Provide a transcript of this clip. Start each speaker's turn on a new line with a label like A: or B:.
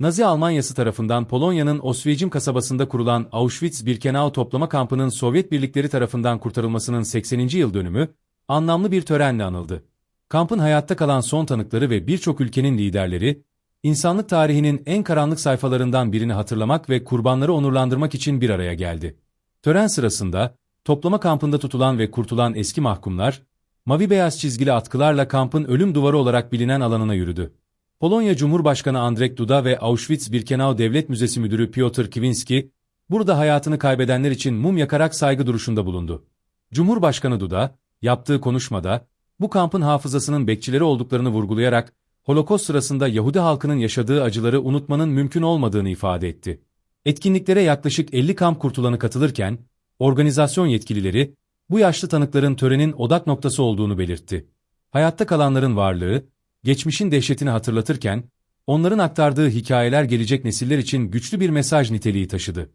A: Nazi Almanyası tarafından Polonya'nın Oswiecim kasabasında kurulan Auschwitz-Birkenau toplama kampının Sovyet birlikleri tarafından kurtarılmasının 80. yıl dönümü, anlamlı bir törenle anıldı. Kampın hayatta kalan son tanıkları ve birçok ülkenin liderleri, insanlık tarihinin en karanlık sayfalarından birini hatırlamak ve kurbanları onurlandırmak için bir araya geldi. Tören sırasında, toplama kampında tutulan ve kurtulan eski mahkumlar, mavi beyaz çizgili atkılarla kampın ölüm duvarı olarak bilinen alanına yürüdü. Polonya Cumhurbaşkanı Andrzej Duda ve Auschwitz-Birkenau Devlet Müzesi Müdürü Piotr Kiwinski, burada hayatını kaybedenler için mum yakarak saygı duruşunda bulundu. Cumhurbaşkanı Duda, yaptığı konuşmada, bu kampın hafızasının bekçileri olduklarını vurgulayarak, Holokost sırasında Yahudi halkının yaşadığı acıları unutmanın mümkün olmadığını ifade etti. Etkinliklere yaklaşık 50 kamp kurtulanı katılırken, organizasyon yetkilileri, bu yaşlı tanıkların törenin odak noktası olduğunu belirtti. Hayatta kalanların varlığı, geçmişin dehşetini hatırlatırken, onların aktardığı hikayeler gelecek nesiller için güçlü bir mesaj niteliği taşıdı.